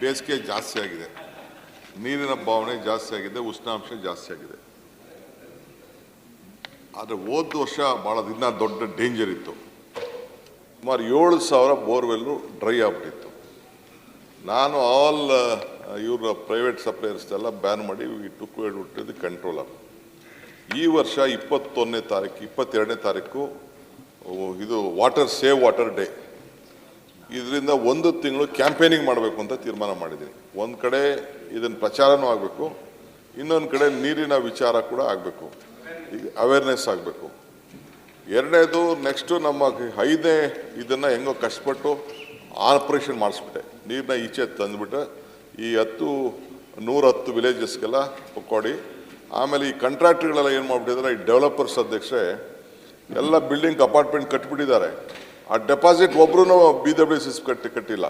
ಬೇಸಿಗೆ ಜಾಸ್ತಿ ಆಗಿದೆ. ನೀರಿನ ಭಾವನೆ ಜಾಸ್ತಿ ಆಗಿದೆ, ಉಷ್ಣಾಂಶ ಜಾಸ್ತಿ ಆಗಿದೆ. ಆದರೆ ಹೋದ ವರ್ಷ ಭಾಳ ದಿನ ದೊಡ್ಡ ಡೇಂಜರ್ ಇತ್ತು. ಸುಮಾರು ಏಳು ಸಾವಿರ ಬೋರ್ವೆಲ್ಲು ಡ್ರೈ ಆಗ್ಬಿಟ್ಟಿತ್ತು. ನಾನು ಆಲ್ ಇವರ ಪ್ರೈವೇಟ್ ಸಪ್ಲೈಯರ್ಸ್ ಎಲ್ಲ ಬ್ಯಾನ್ ಮಾಡಿ ಟುಕ್ ಬಿಟ್ಟಿದ್ದು ಕಂಟ್ರೋಲರ್ ಈ ವರ್ಷ ಇಪ್ಪತ್ತೊಂದನೇ ತಾರೀಕು, ಇಪ್ಪತ್ತೆರಡನೇ ತಾರೀಕು ಇದು ವಾಟರ್ ಸೇವ್ ವಾಟರ್ ಡೇ ಇದರಿಂದ ಒಂದು ತಿಂಗಳು ಕ್ಯಾಂಪೇನಿಂಗ್ ಮಾಡಬೇಕು ಅಂತ ತೀರ್ಮಾನ ಮಾಡಿದ್ದೀನಿ. ಒಂದು ಕಡೆ ಇದನ್ನು ಪ್ರಚಾರನೂ ಆಗಬೇಕು, ಇನ್ನೊಂದು ಕಡೆ ನೀರಿನ ವಿಚಾರ ಕೂಡ ಆಗಬೇಕು, ಈಗ ಅವೇರ್ನೆಸ್ ಆಗಬೇಕು. ಎರಡನೇದು ನೆಕ್ಸ್ಟು ನಮ್ಮ ಐದನೇ ಇದನ್ನು ಹೆಂಗೋ ಕಷ್ಟಪಟ್ಟು ಆಪರೇಷನ್ ಮಾಡಿಸ್ಬಿಟ್ಟೆ. ನೀರನ್ನ ಈಚೆ ತಂದುಬಿಟ್ಟು ಈ ಹತ್ತು, ನೂರ ಹತ್ತು ವಿಲೇಜಸ್ಗೆಲ್ಲ ಕೊಡಿ ಆಮೇಲೆ ಈ ಕಾಂಟ್ರಾಕ್ಟ್ಗಳೆಲ್ಲ ಏನು ಮಾಡಿಬಿಟ್ಟಿದ್ದಾರೆ ಈ ಡೆವಲಪರ್ಸ್ ಅಧ್ಯಕ್ಷೆ ಎಲ್ಲ ಬಿಲ್ಡಿಂಗ್ ಅಪಾರ್ಟ್ಮೆಂಟ್ ಕಟ್ಬಿಟ್ಟಿದ್ದಾರೆ. ಆ ಡೆಪಾಸಿಟ್ ಒಬ್ರು ಬಿ ಡಬ್ಲ್ಯೂ ಸಿ ಕಟ್ಟಿ ಕಟ್ಟಿಲ್ಲ.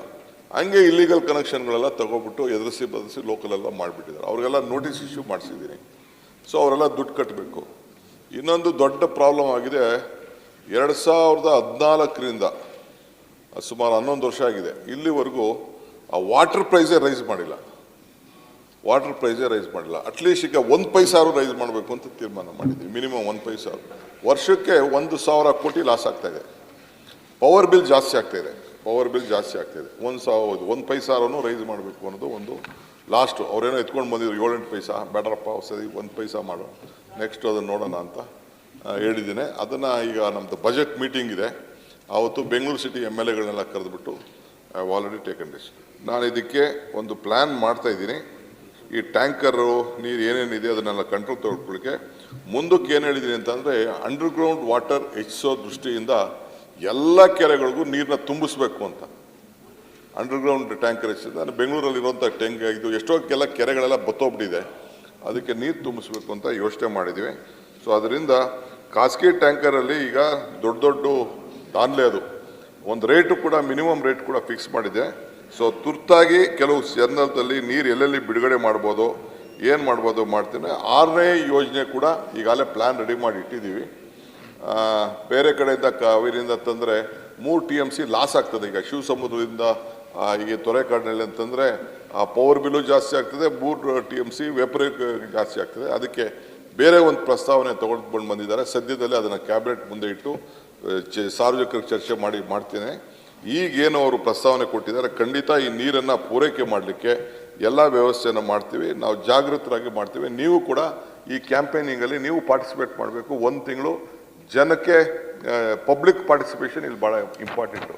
ಹಂಗೆ ಇಲ್ಲಿಗಲ್ ಕನೆಕ್ಷನ್ಗಳೆಲ್ಲ ತಗೊಬಿಟ್ಟು ಎದುರಿಸಿ ಬದಲಿಸಿ ಲೋಕಲೆಲ್ಲ ಮಾಡಿಬಿಟ್ಟಿದ್ದಾರೆ. ಅವರಿಗೆಲ್ಲ ನೋಟಿಸ್ ಇಶ್ಯೂ ಮಾಡಿಸಿದ್ದೀನಿ. ಸೊ ಅವರೆಲ್ಲ ದುಡ್ಡು ಕಟ್ಟಬೇಕು ಇನ್ನೊಂದು ದೊಡ್ಡ ಪ್ರಾಬ್ಲಮ್ ಆಗಿದೆ. ಎರಡು ಸಾವಿರದ ಹದಿನಾಲ್ಕರಿಂದ ಸುಮಾರು ಹನ್ನೊಂದು ವರ್ಷ ಆಗಿದೆ. ಇಲ್ಲಿವರೆಗೂ ಆ ವಾಟರ್ ಪ್ರೈಸೇ ರೈಸ್ ಮಾಡಿಲ್ಲ. ವಾಟರ್ ಪ್ರೈಸೇ ರೈಸ್ ಮಾಡಿಲ್ಲ. ಅಟ್ಲೀಸ್ಟ್ ಈಗ ಒಂದು ಪೈಸಾರು ರೈಸ್ ಮಾಡಬೇಕು ಅಂತ ತೀರ್ಮಾನ ಮಾಡಿದ್ವಿ. ಮಿನಿಮಮ್ ಒಂದು ಪೈಸಾರು ವರ್ಷಕ್ಕೆ ಒಂದು ಸಾವಿರ ಕೋಟಿ ಲಾಸ್ ಆಗ್ತಾಯಿದೆ ಪವರ್ ಬಿಲ್ ಜಾಸ್ತಿ ಆಗ್ತಾ ಇದೆ. ಪವರ್ ಬಿಲ್ ಜಾಸ್ತಿ ಆಗ್ತಾ ಇದೆ. ಒಂದು ಸಾವಿರ ಒಂದು ಪೈಸಾರನ್ನು ರೈಸ್ ಮಾಡಬೇಕು ಅನ್ನೋದು ಒಂದು ಲಾಸ್ಟು ಅವರೇನೋ ಎತ್ಕೊಂಡು ಬಂದಿದ್ರು, ಏಳೆಂಟು ಪೈಸಾ. ಬೇಡರಪ್ಪ ಸರಿ ಒಂದು ಪೈಸಾ ಮಾಡು. ನೆಕ್ಸ್ಟ್ ಅದನ್ನು ನೋಡೋಣ ಅಂತ ಹೇಳಿದ್ದೀನಿ. ಅದನ್ನು ಈಗ ನಮ್ಮದು ಬಜೆಟ್ ಮೀಟಿಂಗ್ ಇದೆ. ಆವತ್ತು ಬೆಂಗಳೂರು ಸಿಟಿ ಎಂ ಎಲ್ ಎಗಳನ್ನೆಲ್ಲ ಕರೆದುಬಿಟ್ಟು ಐ ಆಲ್ರೆಡಿ ಟೇಕನ್ ಡಿಸ್ ನಾನು ಇದಕ್ಕೆ ಒಂದು ಪ್ಲ್ಯಾನ್ ಮಾಡ್ತಾ ಇದ್ದೀನಿ. ಈ ಟ್ಯಾಂಕರು ನೀರು ಏನೇನಿದೆ ಅದನ್ನೆಲ್ಲ ಕಂಟ್ರೋಲ್ ತಗೊಳ್ಕೊಳ್ಳಿಕ್ಕೆ. ಮುಂದಕ್ಕೆ ಏನು ಹೇಳಿದ್ದೀನಿ ಅಂತಂದರೆ ಅಂಡರ್ಗ್ರೌಂಡ್ ವಾಟರ್ ಹೆಚ್ಚಿಸೋ ದೃಷ್ಟಿಯಿಂದ ಎಲ್ಲ ಕೆರೆಗಳಿಗೂ ನೀರನ್ನ ತುಂಬಿಸ್ಬೇಕು ಅಂತ. ಅಂಡರ್ಗ್ರೌಂಡ್ ಟ್ಯಾಂಕರ್ ಹೆಚ್ಚಿದೆ ಬೆಂಗಳೂರಲ್ಲಿ ಬೆಂಗಳೂರಲ್ಲಿರುವಂಥ ಟ್ಯಾಂಕ್ ಇದು ಎಷ್ಟೋ ಕೆಲ ಕೆರೆಗಳೆಲ್ಲ ಬತ್ತೋಗ್ಬಿಟ್ಟಿದೆ. ಅದಕ್ಕೆ ನೀರು ತುಂಬಿಸ್ಬೇಕು ಅಂತ ಯೋಚನೆ ಮಾಡಿದ್ವಿ. ಸೊ ಅದರಿಂದ ಖಾಸಗಿ ಟ್ಯಾಂಕರಲ್ಲಿ ಈಗ ದೊಡ್ಡ ದೊಡ್ಡ ದಾನ್ಲೆ ಅದು. ಒಂದು ರೇಟು ಕೂಡ ಮಿನಿಮಮ್ ರೇಟ್ ಕೂಡ ಫಿಕ್ಸ್ ಮಾಡಿದೆ. ಸೊ ತುರ್ತಾಗಿ ಕೆಲವು ಸಂದರ್ಭದಲ್ಲಿ ನೀರು ಎಲ್ಲೆಲ್ಲಿ ಬಿಡುಗಡೆ ಮಾಡ್ಬೋದು, ಏನು ಮಾಡ್ಬೋದು ಮಾಡ್ತೀನಿ. ಆರನೇ ಯೋಜನೆ ಕೂಡ ಈಗಾಗಲೇ ಪ್ಲ್ಯಾನ್ ರೆಡಿ ಮಾಡಿ ಇಟ್ಟಿದ್ದೀವಿ. ಬೇರೆ ಕಡೆಯಿಂದ ಕಾವೇರಿಯಿಂದ ತಂದರೆ ಮೂರು ಟಿ ಎಂ ಸಿ ಲಾಸ್ ಆಗ್ತದೆ. ಈಗ ಶಿವ ಸಮುದ್ರದಿಂದ ಈಗ ತೊರೆಕಾಡಿನಲ್ಲಿ ಅಂತಂದರೆ, ಆ ಪವರ್ ಬಿಲ್ಲು ಜಾಸ್ತಿ ಆಗ್ತದೆ, ಮೂರು ಟಿ ಎಂ ಸಿ ವೇಪರ್ ಜಾಸ್ತಿ ಆಗ್ತದೆ. ಅದಕ್ಕೆ ಬೇರೆ ಒಂದು ಪ್ರಸ್ತಾವನೆ ತಗೊಂಡು ಬಂದಿದ್ದಾರೆ. ಸದ್ಯದಲ್ಲೇ ಅದನ್ನು ಕ್ಯಾಬಿನೆಟ್ ಮುಂದೆ ಇಟ್ಟು ಚ, ಸಾರ್ವಜನಿಕರಿಗೆ ಚರ್ಚೆ ಮಾಡಿ, ಮಾಡ್ತೇನೆ. ಈಗೇನು ಅವರು ಪ್ರಸ್ತಾವನೆ ಕೊಟ್ಟಿದ್ದಾರೆ. ಖಂಡಿತ ಈ ನೀರನ್ನು ಪೂರೈಕೆ ಮಾಡಲಿಕ್ಕೆ ಎಲ್ಲ ವ್ಯವಸ್ಥೆಯನ್ನು ಮಾಡ್ತೀವಿ. ನಾವು ಜಾಗೃತರಾಗಿ ಮಾಡ್ತೀವಿ. ನೀವು ಕೂಡ ಈ ಕ್ಯಾಂಪೇನಿಂಗಲ್ಲಿ ನೀವು ಪಾರ್ಟಿಸಿಪೇಟ್ ಮಾಡಬೇಕು. ಒಂದು ತಿಂಗಳು ಜನಕ್ಕೆ ಪಬ್ಲಿಕ್ ಪಾರ್ಟಿಸಿಪೇಷನ್ ಇಲ್ಲಿ ಭಾಳ ಇಂಪಾರ್ಟೆಂಟು